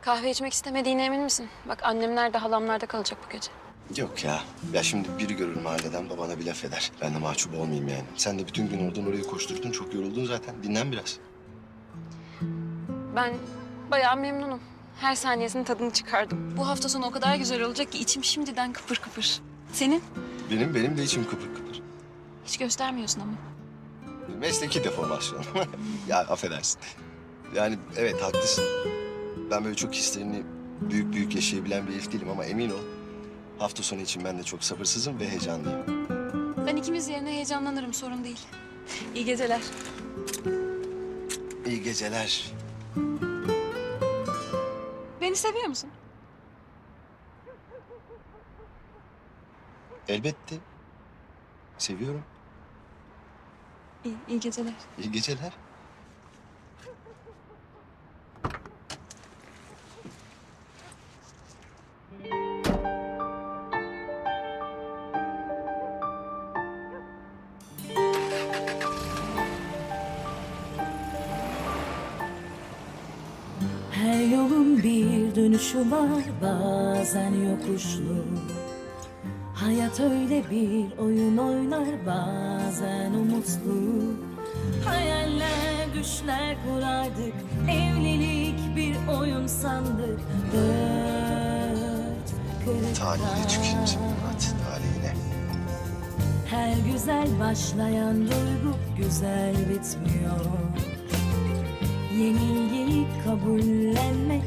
Kahve içmek istemediğine emin misin? Bak annemler de halamlar da kalacak bu gece. Yok ya. Ya şimdi biri görür mahalleden babana bir laf eder. Ben de mahcup olmayayım yani. Sen de bütün gün oradan oraya koşturdun. Çok yoruldun zaten. Dinlen biraz. Ben bayağı memnunum. Her saniyesinin tadını çıkardım. Bu hafta sonu o kadar güzel olacak ki içim şimdiden kıpır kıpır. Senin? Benim benim de içim kıpır kıpır. Hiç göstermiyorsun ama. Mesleki deformasyon. ya affedersin. Yani evet haklısın. Ben böyle çok hislerini büyük büyük yaşayabilen bir herif değilim ama emin ol. Hafta sonu için ben de çok sabırsızım ve heyecanlıyım. Ben ikimiz yerine heyecanlanırım sorun değil. İyi geceler. İyi geceler. Beni seviyor musun? Elbette. Seviyorum. İyi, iyi geceler. İyi geceler. Yolun bir dönüşü var bazen yokuşlu Hayat öyle bir oyun oynar bazen umutlu Hayaller düşler kurardık Evlilik bir oyun sandık Dört kırık Talihli çıkayım Murat. Talihine. Her güzel başlayan duygu güzel bitmiyor ขอบุญและไม่